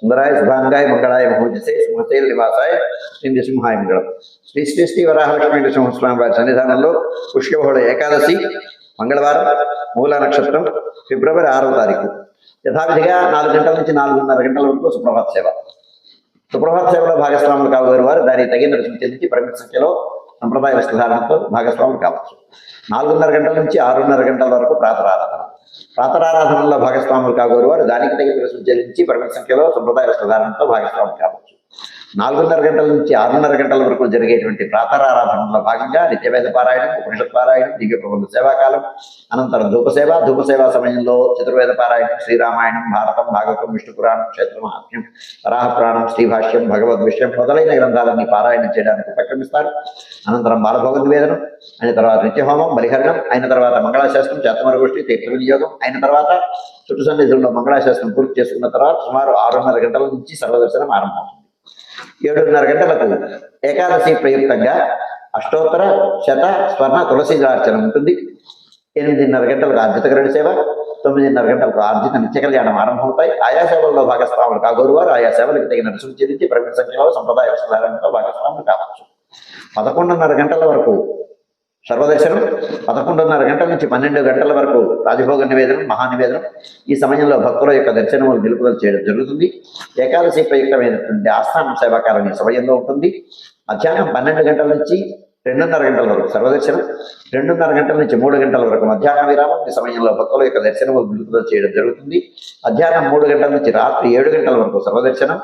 సుందరాయ శుభాంగాయ మంగళాయ మహోజసే సింహశైల నివాసాయ శ్రీ నృసింహాయ మంగళం. శ్రీ శ్రీ శ్రీ వరాహలక్ష్మీ నృసింహస్వామి వారి సన్నిధానంలో పుష్యబహుళ ఏకాదశి మంగళవారం మూల నక్షత్రం ఫిబ్రవరి ఆరవ తారీఖు. యథావిధిగా నాలుగు గంటల నుంచి నాలుగున్నర గంటల వరకు సుప్రభాత సేవ. సుప్రభాత సేవలో భాగస్వాములు కాబోయే వారు దానికి తగిన రుసుము చెల్లించి పరిమిత సంఖ్యలో సంప్రదాయ వస్త్రధారణతో భాగస్వాములు కావచ్చు. నాలుగున్నర గంటల నుంచి ఆరున్నర గంటల వరకు ప్రాతరారాధన. ప్రాతరారాధనలో భాగస్వాములు కాగోరు వారు. దానికి తగిన రుసుము చెల్లించి పరిమిత సంఖ్యలో సంప్రదాయ వస్త్రధారణతో భాగస్వాములు కావచ్చు. నాలుగున్నర గంటల నుంచి ఆరున్నర గంటల వరకు జరిగేటువంటి ప్రాతరారాధనలో భాగంగా నిత్యవేద పారాయణం ఉపనిషత్ పారాయణం దివ్య ప్రబంధ సేవాకాలం అనంతరం ధూపసేవ ధూపసేవ సమయంలో చతుర్వేద పారాయణం శ్రీరామాయణం భారతం భాగవతం విష్ణు పురాణం క్షేత్ర మహాత్మ్యం వరాహ పురాణం శ్రీభాష్యం భగవద్ విషయం మొదలైన గ్రంథాలన్నీ పారాయణం చేయడానికి ఉపక్రమిస్తారు. అనంతరం బాలభోగ నివేదనం అయిన తర్వాత నిత్యహోమం బలిహరణం అయిన తర్వాత మంగళాశాస్త్రం చేతమరగోష్ఠి తీర్థ వినియోగం అయిన తర్వాత చుట్టు సన్నిధుల్లో మంగళాశాస్త్రం పూర్తి చేసుకున్న తర్వాత సుమారు ఆరున్నర గంటల నుంచి సర్వదర్శనం ఆరంభమవుతుంది. ఏడున్నర గంటలకు ఏకాదశి ప్రయుక్తంగా అష్టోత్తర శత స్వర్ణ తులసీదార్చన ఉంటుంది. ఎనిమిదిన్నర గంటలకు ఆర్జిత గ్రహణ సేవ తొమ్మిదిన్నర గంటలకు ఆర్జిత నిత్య కళ్యాణం ఆరంభమవుతాయి. ఆయా సేవల్లో భాగస్వాములు కాగోరు వారు ఆయా సేవలకు తగిన రుసుము చెల్లించి ప్రవీణ సంఖ్యలో సంప్రదాయ వస్త్రధారణతో భాగస్వాములు కావచ్చు. పదకొండున్నర గంటల వరకు సర్వదర్శనం పదకొండున్నర గంటల నుంచి పన్నెండు గంటల వరకు రాజభోగ నివేదనం మహానివేదనం. ఈ సమయంలో భక్తుల యొక్క దర్శనములు నిలుపుదల చేయడం జరుగుతుంది. ఏకాదశి ప్రయుక్తమైనటువంటి ఆస్థానం సేవాకాలం ఈ సమయంలో ఉంటుంది. మధ్యాహ్నం పన్నెండు గంటల నుంచి రెండున్నర గంటల వరకు సర్వదర్శనం రెండున్నర గంటల నుంచి మూడు గంటల వరకు మధ్యాహ్న విరామం. ఈ సమయంలో భక్తుల యొక్క దర్శనములు నిలుపుదల చేయడం జరుగుతుంది. మధ్యాహ్నం మూడు గంటల నుంచి రాత్రి ఏడు గంటల వరకు సర్వదర్శనం.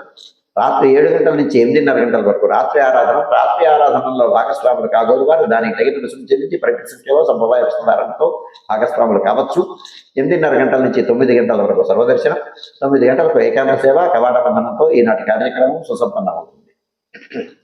రాత్రి ఏడు గంటల నుంచి ఎనిమిదిన్నర గంటల వరకు రాత్రి ఆరాధన రాత్రి ఆరాధనలో భాగస్వాములు కాగోరు వారు. దానికి తగిన రుసుము చెల్లించి ప్రకటించేవో సంప్రదాయ వస్త్రధారణతో భాగస్వాములు కావచ్చు. ఎనిమిదిన్నర గంటల నుంచి తొమ్మిది గంటల వరకు సర్వదర్శనం తొమ్మిది గంటలకు ఏకాంత సేవ కవాట బంధనంతో ఈనాటి కార్యక్రమం సుసంపన్నమవుతుంది.